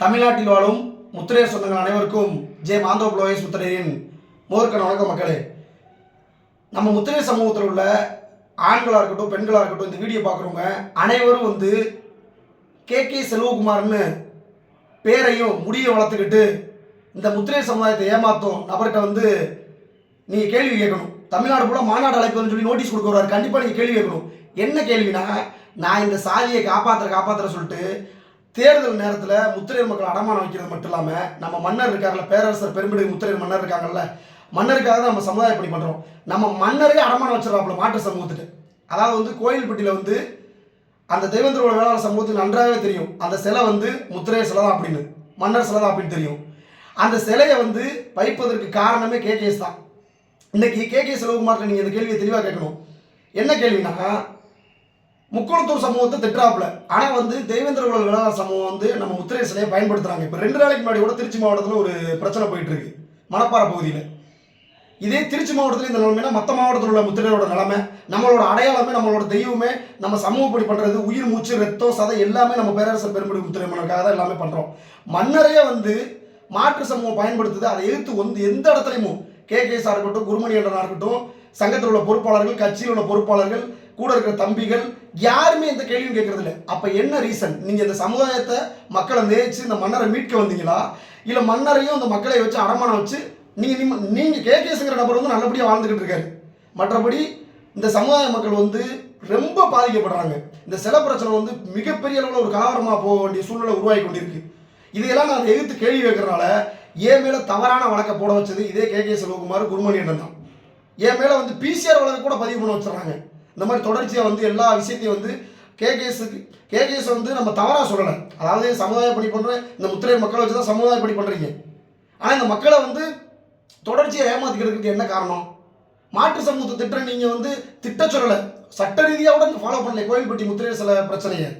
தமிழ்நாட்டில் வாழும் முத்திரையர் சொந்தங்கள் அனைவருக்கும் ஜே மாந்தோ புலோயஸ் முத்திரையின் முதற்கண் வணக்கம் மக்களே. நம்ம முத்திரையர் சமூகத்தில் உள்ள ஆண்களாக இருக்கட்டும் பெண்களாக இருக்கட்டும் இந்த வீடியோ பார்க்குறவங்க அனைவரும் வந்து கே. கே. செல்வகுமார்னு பேரையும் முடியை வளர்த்துக்கிட்டு இந்த முத்திரையர் சமுதாயத்தை ஏமாத்தும். நபர்கிட்ட வந்து நீங்கள் கேள்வி கேட்கணும். தமிழ்நாடு பூரா மாநாடு அழைப்புன்னு சொல்லி நோட்டீஸ் கொடுக்க வர்றாரு கண்டிப்பாக நீங்கள் கேள்வி கேட்கணும். என்ன கேள்வினா நான் இந்த சாதியை காப்பாற்றுற காப்பாற்றுற சொல்லிட்டு தேர்தல் நேரத்தில் முத்திரையர் மக்கள் அடமானம் வைக்கிறது மட்டும் இல்லாமல் நம்ம மன்னர் இருக்காங்கல்ல பேரரசர் பெரும்பிடு முத்திரையர் மன்னர் இருக்காங்கல்ல மன்னருக்காக தான் நம்ம சமுதாயம் பணி பண்ணுறோம் நம்ம மன்னரே அடமானம் வச்சிடறாப்புல மாற்று சமூகத்துக்கு. அதாவது வந்து கோயில்பட்டியில் வந்து அந்த தெய்வந்திரோட வேளாண் சமூகத்துக்கு நன்றாகவே தெரியும். அந்த சிலை வந்து முத்திரைய சிலை தான் அப்படின்னு மன்னர் சிலை தான் அப்படின்னு தெரியும். அந்த சிலையை வந்து வைப்பதற்கு காரணமே கேகேஎஸ் தான். இன்னைக்கு கே கே மாற்ற நீங்கள் இந்த கேள்வியை தெளிவாக கேட்கணும். என்ன கேள்வினா முக்குளத்தூர் சமூகத்தை திட்டுறாப்புல. ஆனால் வந்து தெய்வேந்திர குல விழா சமூகம் வந்து நம்ம முத்திரை சிலையை பயன்படுத்துகிறாங்க இப்போ ரெண்டு நாளைக்கு முன்னாடி கூட திருச்சி மாவட்டத்தில் ஒரு பிரச்சனை போயிட்டு இருக்கு மணப்பாறை பகுதியில். இதே திருச்சி மாவட்டத்தில் இந்த நிலைமைனா மற்ற மாவட்டத்தில் உள்ள முத்திரையோட நிலைமை நம்மளோட அடையாளமே நம்மளோட தெய்வமே நம்ம சமூகப்படி பண்ணுறது உயிர் மூச்சு ரத்தம் சதை எல்லாமே நம்ம பேரரசர் பெரும்படி முத்திரை மன்னருக்காக தான் எல்லாமே பண்ணுறோம் மன்னரையே வந்து மாற்று சமூகம் பயன்படுத்துது. அதை எதிர்த்து வந்து எந்த இடத்துலையும் கே கேஎஸ்ஆர் இருக்கட்டும் குருமணி அண்ணனா இருக்கட்டும் சங்கத்தில் உள்ள பொறுப்பாளர்கள் கட்சியில் உள்ள பொறுப்பாளர்கள் கூட இருக்கிற தம்பிகள் யாருமே இந்த கேள்வியும் கேட்கறது இல்லை அப்போ என்ன ரீசன் நீங்கள் இந்த சமுதாயத்தை மக்களை நேச்சு இந்த மன்னரை மீட்க வந்தீங்களா? இல்லை மன்னரையும் அந்த மக்களை வச்சு அடமானம் வச்சு நீங்கள் நீங்கள் கே கேஸுங்கிற நபர் வந்து நல்லபடியாக வாழ்ந்துக்கிட்டு இருக்காரு. மற்றபடி இந்த சமுதாய மக்கள் வந்து ரொம்ப பாதிக்கப்படுறாங்க. இந்த சில பிரச்சனை வந்து மிகப்பெரிய அளவில் ஒரு கலவரமாக போக வேண்டிய சூழ்நிலை உருவாகி கொண்டிருக்கு. இதையெல்லாம் நான் எதிர்த்து கேள்வி வைக்கிறனால ஏன் மேலே தவறான வழக்கை போட வச்சது? இதே கே கே செல்வகுமார் குருமணி அண்ணன் தான். என் மேலே வந்து பிசிஆர் வழக்கு கூட பதிவு பண்ண வச்சுறாங்க இந்த மாதிரி தொடர்ச்சியாக வந்து எல்லா விஷயத்தையும் வந்து கேகேஸுக்கு கேகேஎஸ் வந்து நம்ம தவறாக சொல்லலை. அதாவது சமுதாய பணி பண்ணுற இந்த முத்திரை மக்களை வச்சு தான் சமுதாய பணி பண்ணுறீங்க ஆனால் இந்த மக்களை வந்து தொடர்ச்சியாக ஏமாத்திக்கிறதுக்கு என்ன காரணம்? மாற்று சமூகத்தை திட்ட நீங்கள் வந்து திட்ட சொல்லலை. சட்ட ரீதியாக கூட நீங்கள் ஃபாலோ பண்ணல. கோயில்பட்டி முத்திரை சில பிரச்சனையை.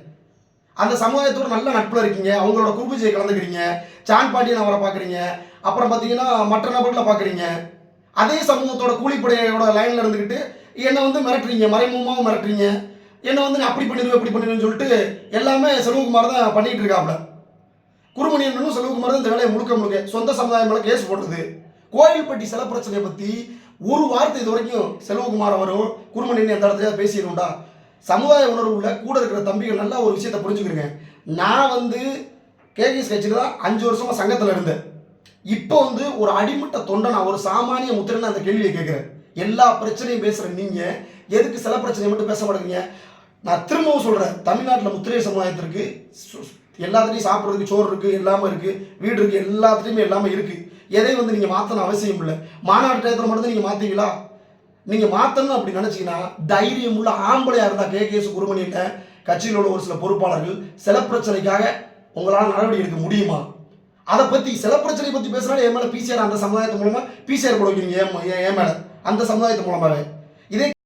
அந்த சமுதாயத்தோட நல்ல நட்பில் இருக்கீங்க. அவங்களோட குருபூஜையை கலந்துக்கிறீங்க. சான் பாண்டியன் அவரை பார்க்குறீங்க. அப்புறம் பார்த்தீங்கன்னா மற்ற நபர்களை பார்க்குறீங்க. அதே சமூகத்தோட கூலிப்படையோட லைனில் இருந்துக்கிட்டு என்னை வந்து மிரட்டுறீங்க மறைமுகமாகவும் மிரட்டுறீங்க. என்னை வந்து நீ அப்படி பண்ணிடுவேன் இப்படி பண்ணிடுவேன்னு சொல்லிட்டு எல்லாமே செல்வகுமார் தான் பண்ணிட்டு இருக்காப்ல குருமணி செல்வகுமார் தான் இந்த வேலையை முழுக்க முழுக்க சொந்த சமுதாயம் மேலே கேஸ் போடுறது கோயில்பட்டி சில பிரச்சனையை பற்றி ஒரு வார்த்தை இது வரைக்கும் செல்வகுமார் அவரும் குருமணியன் எந்த இடத்துல பேசிடும்டா சமுதாய உணர்வு உள்ள கூட இருக்கிற தம்பிகள் நல்லா ஒரு விஷயத்தை புரிஞ்சுக்கிறேங்க நான் வந்து கேகேஎஸ் கட்சியில் தான் அஞ்சு வருஷமாக சங்கத்தில் இருந்தேன். இப்போ வந்து ஒரு அடிமட்ட தொண்டனா ஒரு சாமானிய முத்திரன் அந்த கேள்வியை கேட்குறேன் எல்லா பிரச்சனையும் பேசுகிற நீங்கள் எதுக்கு சில பிரச்சனையை மட்டும் பேச மாட்டேங்க நான் திரும்பவும் சொல்கிறேன் தமிழ்நாட்டில் முத்திரை சமுதாயத்திற்கு சு- எல்லாத்துலேயும் சாப்பிட்றதுக்கு சோறு இருக்குது எல்லாமே இருக்குது வீடு இருக்குது எல்லாத்துலேயுமே எல்லாமே இருக்குது எதையும் வந்து நீங்கள் மாற்றணும் அவசியம் இல்லை. மாநாட்டு டயத்தில் மட்டும் நீங்கள் மாற்றீங்களா நீங்கள் மாற்றணும் அப்படி நினச்சிங்கன்னா தைரியம் உள்ள ஆம்பளையாக இருந்தால் கே. கேஸ் குருமணியில் கட்சியில் உள்ள ஒரு சில பொறுப்பாளர்கள் சில பிரச்சனைக்காக உங்களால் நடவடிக்கை எடுக்க முடியுமா? அதை பற்றி சில பிரச்சனை பற்றி பேசுனாலும் என் மேலே பிசிஆர் அந்த சமுதாயத்து மூலமாக பிசிஆர் போட வைக்கிறீங்க ஏன் ஏன் மேலே? அந்த சமுதாயத்து மூலமாகவே